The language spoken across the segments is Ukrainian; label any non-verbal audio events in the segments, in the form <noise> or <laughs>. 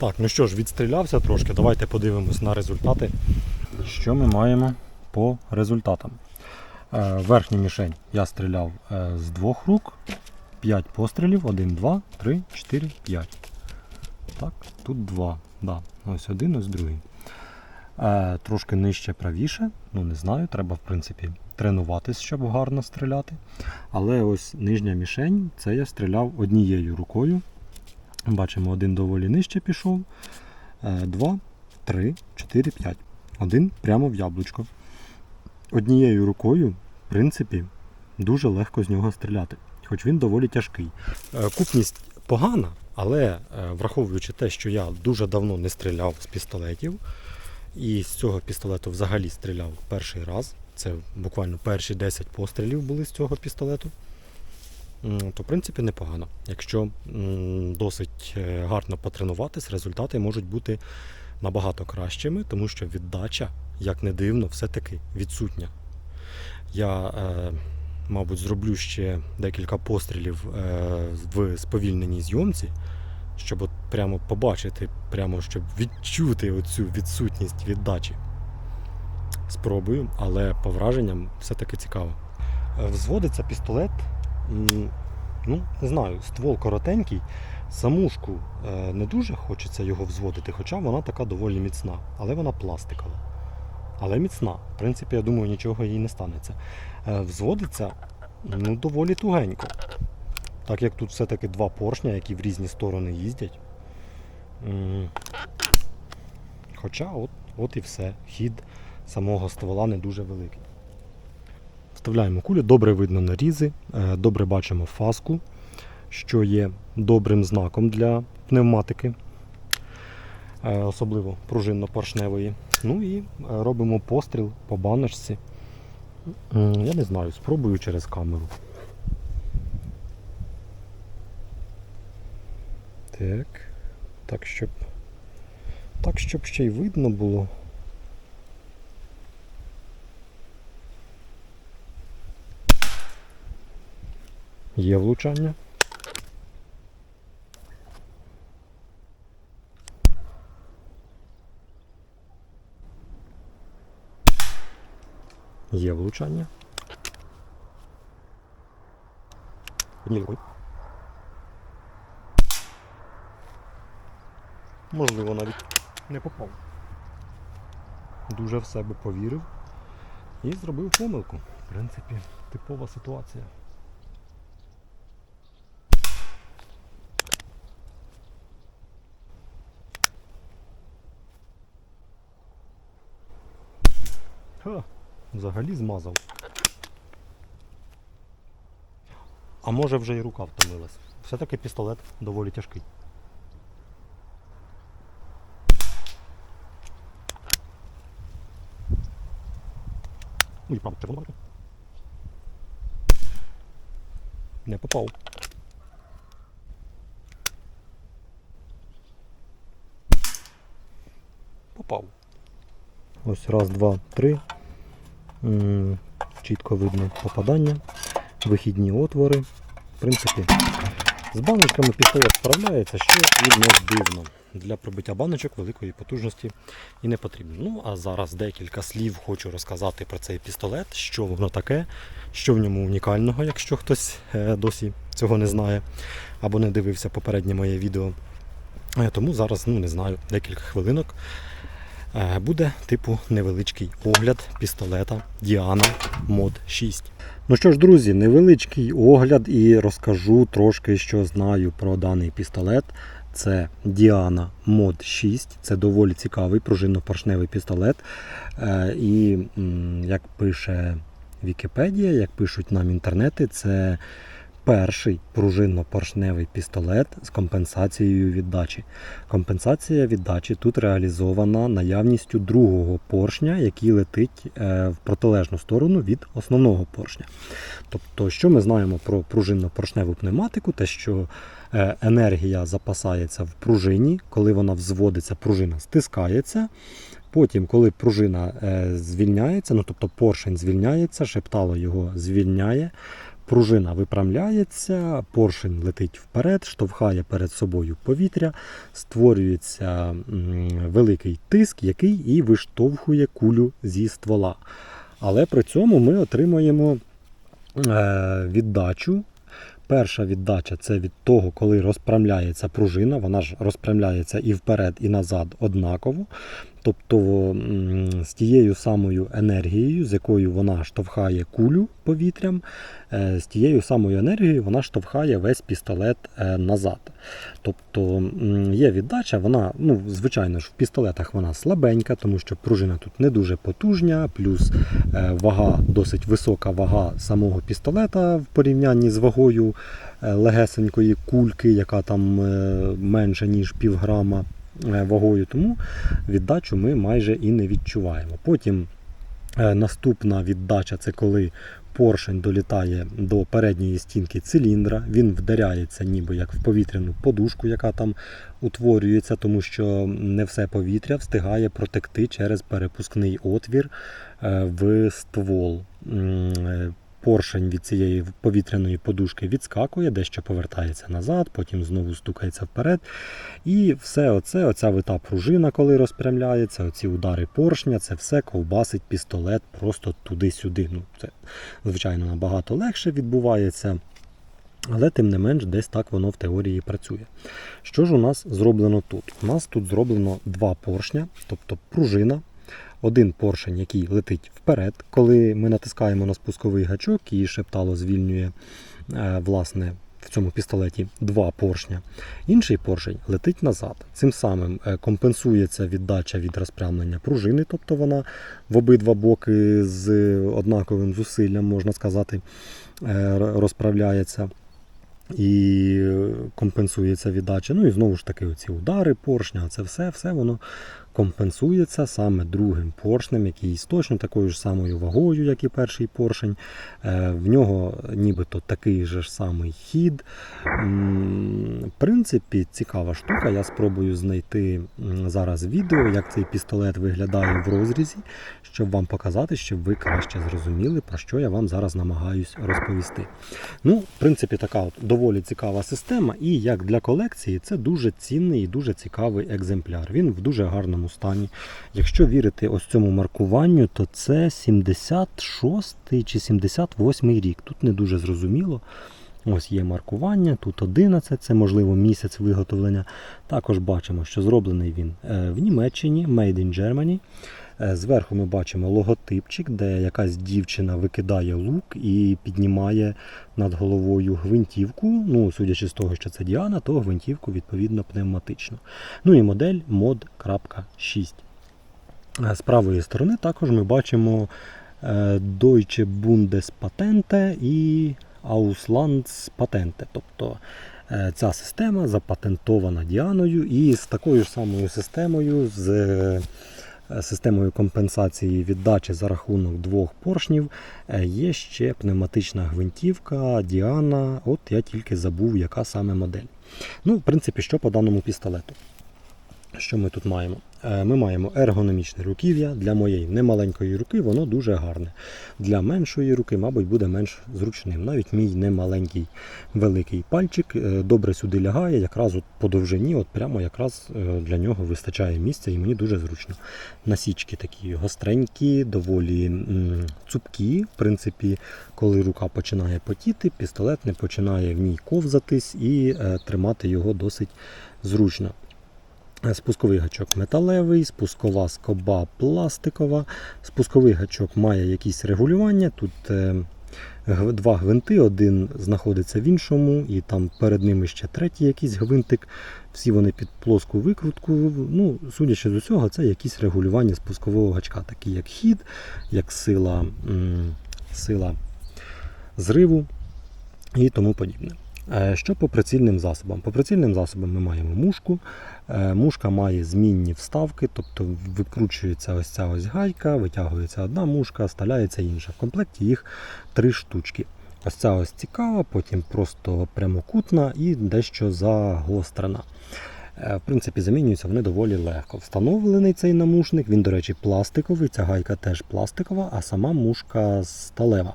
Так, ну що ж, відстрілявся трошки. Давайте подивимось на результати. Що ми маємо по результатам? Е, Верхню мішень я стріляв е, з двох рук. 5 пострілів. 1, 2, 3, 4, 5. Так, тут 2. Да. Ось один, ось другий. Е, Трошки нижче правіше. Ну не знаю, треба в принципі тренуватись, щоб гарно стріляти. Але ось нижня мішень, це я стріляв однією рукою. Бачимо, один доволі нижче пішов. Е, Два, три, чотири, п'ять. Один прямо в яблучко. Однією рукою, в принципі, дуже легко з нього стріляти, хоч він доволі тяжкий. Е, Купність погана, але е, враховуючи те, що я дуже давно не стріляв з пістолетів, і з цього пістолету взагалі стріляв перший раз. Це буквально перші 10 пострілів були з цього пістолету. То, в принципі, непогано. Якщо досить е, гарно потренуватись, результати можуть бути набагато кращими, тому що віддача, як не дивно, все-таки відсутня. Я, е, мабуть, зроблю ще декілька пострілів е, в сповільненій зйомці, щоб от прямо побачити, прямо щоб відчути оцю відсутність віддачі. Спробую, але по враженням все-таки цікаво. Взводиться пістолет Ну, не знаю, ствол коротенький. Самушку е, не дуже хочеться його взводити, хоча вона така доволі міцна, але вона пластикова. Але міцна. В принципі, я думаю, нічого їй не станеться. Е, Взводиться ну, доволі тугенько. Так як тут все-таки два поршня, які в різні сторони їздять. Хоча от, от і все. Хід самого ствола не дуже великий. Вставляємо кулю, добре видно нарізи, е, добре бачимо фаску, що є добрим знаком для пневматики, е, особливо пружинно-поршневої. Ну і е, робимо постріл по баночці. Я не знаю, спробую через камеру. Так, так, щоб, так, щоб ще й видно було. Є влучання. Є влучання. Можливо, навіть не попав. Дуже в себе повірив і зробив помилку. В принципі, типова ситуація. Ха, взагалі змазав. А може вже і рука втомилась. Все-таки пістолет доволі тяжкий. Ой, правда, червона. Не попав. Попав. Ось раз, два, три. Чітко видно попадання, вихідні отвори. В принципі, з баночками пістолет справляється, що і не дивно. Для пробиття баночок великої потужності і не потрібно. Ну, а зараз декілька слів хочу розказати про цей пістолет, що воно таке, що в ньому унікального, якщо хтось е, досі цього не знає або не дивився попереднє моє відео. Е, Тому зараз, ну не знаю, декілька хвилинок буде типу невеличкий огляд пістолета Діана Mod 6. Ну що ж, друзі, невеличкий огляд і розкажу трошки, що знаю про даний пістолет. Це Diana Mod 6. Це доволі цікавий пружинно-поршневий пістолет. Е, І як пише Вікіпедія, як пишуть нам інтернети, це перший пружинно-поршневий пістолет з компенсацією віддачі. Компенсація віддачі тут реалізована наявністю другого поршня, який летить е, в протилежну сторону від основного поршня. Тобто, що ми знаємо про пружинно-поршневу пневматику, те, що е, енергія запасається в пружині, коли вона взводиться, пружина стискається. Потім, коли пружина е, звільняється, ну тобто поршень звільняється, шептало його звільняє. Пружина випрямляється, поршень летить вперед, штовхає перед собою повітря, створюється великий тиск, який і виштовхує кулю зі ствола. Але при цьому ми отримуємо е, віддачу. Перша віддача це від того, коли розпрямляється пружина, вона ж розпрямляється і вперед, і назад однаково. Тобто з тією самою енергією, з якою вона штовхає кулю повітрям, е, з тією самою енергією вона штовхає весь пістолет е, назад. Тобто є віддача, вона, ну, звичайно ж, в пістолетах вона слабенька, тому що пружина тут не дуже потужня, плюс е, вага, досить висока вага самого пістолета в порівнянні з вагою легесенької кульки, яка там менше, ніж півграма вагою. Тому віддачу ми майже і не відчуваємо. Потім е, наступна віддача це коли поршень долітає до передньої стінки циліндра, він вдаряється ніби як в повітряну подушку, яка там утворюється, тому що не все повітря встигає протекти через перепускний отвір е, в ствол. Поршень від цієї повітряної подушки відскакує, дещо повертається назад, потім знову стукається вперед. І все оце, оця вита пружина, коли розпрямляється, оці удари поршня, це все ковбасить пістолет просто туди-сюди. Ну, це, звичайно, набагато легше відбувається. Але тим не менш, десь так воно в теорії працює. Що ж у нас зроблено тут? У нас тут зроблено два поршня, тобто пружина, один поршень, який летить вперед, коли ми натискаємо на спусковий гачок і шептало звільнює е, власне, в цьому пістолеті два поршня. Інший поршень летить назад. Цим самим е, компенсується віддача від розпрямлення пружини, тобто вона в обидва боки з однаковим зусиллям, можна сказати, е, розправляється і компенсується віддача. Ну і знову ж таки, оці удари поршня, це все, все воно компенсується саме другим поршнем, який з точно такою ж самою вагою, як і перший поршень. Е, В нього нібито такий же ж самий хід. В принципі, цікава штука. Я спробую знайти зараз відео, як цей пістолет виглядає в розрізі, щоб вам показати, щоб ви краще зрозуміли, про що я вам зараз намагаюсь розповісти. Ну, в принципі, така от доволі цікава система, і як для колекції це дуже цінний і дуже цікавий екземпляр. Він в дуже гарному стані. Якщо вірити ось цьому маркуванню, то це 76 чи 78 рік. Тут не дуже зрозуміло. Ось є маркування, тут 11, це можливо місяць виготовлення. Також бачимо, що зроблений він е, в Німеччині, Made in Germany. Е, Зверху ми бачимо логотипчик, де якась дівчина викидає лук і піднімає над головою гвинтівку. Ну, судячи з того, що це Діана, то гвинтівку відповідно пневматично. Ну і модель mod.6. Е, З правої сторони також ми бачимо е, Deutsche Bundespatente і Auslandspatente. Тобто ця система запатентована Діаною і з такою ж самою системою, з системою компенсації віддачі за рахунок двох поршнів, е, є ще пневматична гвинтівка Діана. От я тільки забув, яка саме модель. Ну, в принципі, що по даному пістолету. Що ми тут маємо? Е, Ми маємо ергономічне руків'я. Для моєї немаленької руки воно дуже гарне. Для меншої руки, мабуть, буде менш зручним. Навіть мій немаленький великий пальчик е, добре сюди лягає, якраз от по довжині, от прямо якраз е, для нього вистачає місця і мені дуже зручно. Насічки такі гостренькі, доволі цупкі. В принципі, коли рука починає потіти, пістолет не починає в ній ковзатись і тримати його досить зручно. Спусковий гачок металевий, спускова скоба пластикова. Спусковий гачок має якісь регулювання. Тут е, два гвинти, один знаходиться в іншому, і там перед ними ще третій якийсь гвинтик. Всі вони під плоску викрутку. Ну, судячи з усього, це якісь регулювання спускового гачка, такі як хід, як сила, сила зриву і тому подібне. Е, Що по прицільним засобам? По прицільним засобам ми маємо мушку. Е, Мушка має змінні вставки, тобто викручується ось ця ось гайка, витягується одна мушка, вставляється інша. В комплекті їх три штучки. Ось ця ось цікава, потім просто прямокутна і дещо загострена. Е, В принципі, замінюються вони доволі легко. Встановлений цей намушник, він, до речі, пластиковий, ця гайка теж пластикова, а сама мушка сталева.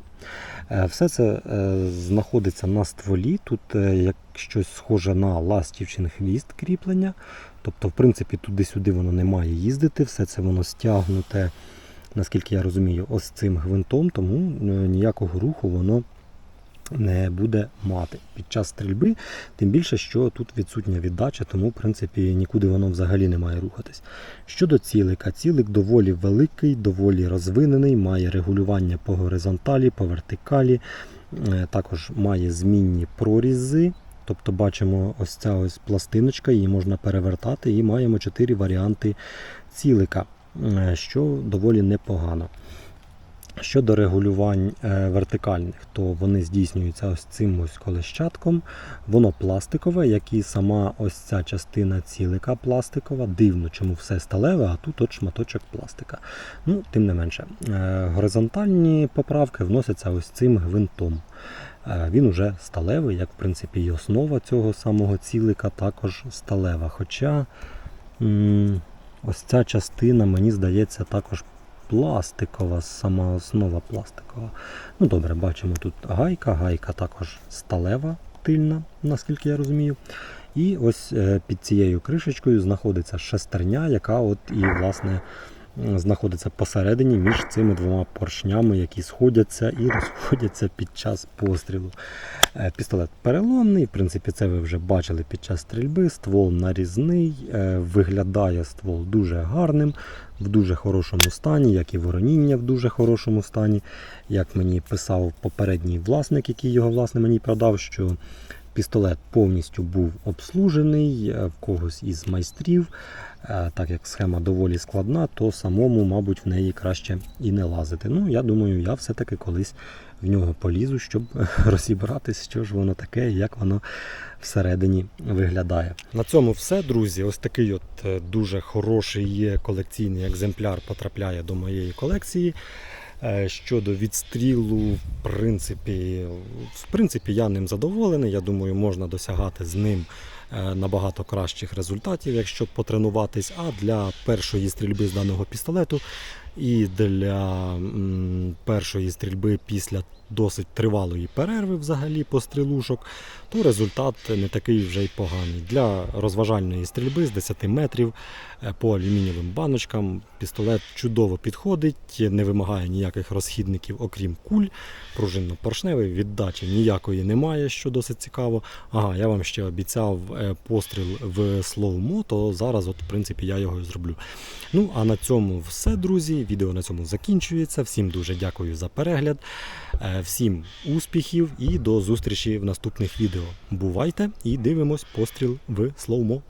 Е, Все це е, знаходиться на стволі. Тут як щось схоже на ластівчин хвіст кріплення. Тобто, в принципі, туди-сюди воно не має їздити, все це воно стягнуте, наскільки я розумію, ось цим гвинтом, тому ніякого руху воно не буде мати під час стрільби, тим більше, що тут відсутня віддача, тому в принципі нікуди воно взагалі не має рухатись. Щодо цілика, цілик доволі великий, доволі розвинений, має регулювання по горизонталі, по вертикалі, е, також має змінні прорізи. Тобто бачимо ось ця ось пластиночка, її можна перевертати, і маємо чотири варіанти цілика, е, що доволі непогано. Щодо регулювань е, вертикальних, то вони здійснюються ось цим ось колещатком. Воно пластикове, як і сама ось ця частина цілика пластикова. Дивно, чому все сталеве, а тут от шматочок пластика. Ну, тим не менше, е, горизонтальні поправки вносяться ось цим гвинтом. Е, Він уже сталевий, як в принципі і основа цього самого цілика також сталева. Хоча ось ця частина, мені здається, також пластикова, сама основа пластикова. Ну добре, бачимо тут гайка, гайка також сталева, тильна, наскільки я розумію. І ось е, під цією кришечкою знаходиться шестерня, яка от і власне знаходиться посередині між цими двома поршнями, які сходяться і розходяться під час пострілу. Е, Пістолет переломний, в принципі, це ви вже бачили під час стрільби. Ствол нарізний, е, виглядає ствол дуже гарним, в дуже хорошому стані, як і вороніння в дуже хорошому стані. Як мені писав попередній власник, який його власне мені продав, що пістолет повністю був обслужений е, в когось із майстрів. Е, Так як схема доволі складна, то самому, мабуть, в неї краще і не лазити. Ну, я думаю, я все-таки колись в нього полізу, щоб <laughs> розібратись, що ж воно таке як воно всередині виглядає. На цьому все, друзі. Ось такий от е, дуже хороший колекційний екземпляр потрапляє до моєї колекції. Е, Щодо відстрілу, в принципі, в принципі, я ним задоволений. Я думаю, можна досягати з ним набагато кращих результатів, якщо потренуватись. А для першої стрільби з даного пістолету і для першої стрільби після досить тривалої перерви взагалі пострілушок, то результат не такий вже й поганий. Для розважальної стрільби з 10 метрів е, по алюмінієвим баночкам пістолет чудово підходить, не вимагає ніяких розхідників, окрім куль. Пружинно-поршневий, віддачі ніякої немає, що досить цікаво. Ага, я вам ще обіцяв е, постріл в слоумо, то зараз, от, в принципі, я його і зроблю. Ну, а на цьому все, друзі. Відео на цьому закінчується. Всім дуже дякую за перегляд. Е, Всім успіхів і до зустрічі в наступних відео. Бувайте і дивимось постріл в слоумо.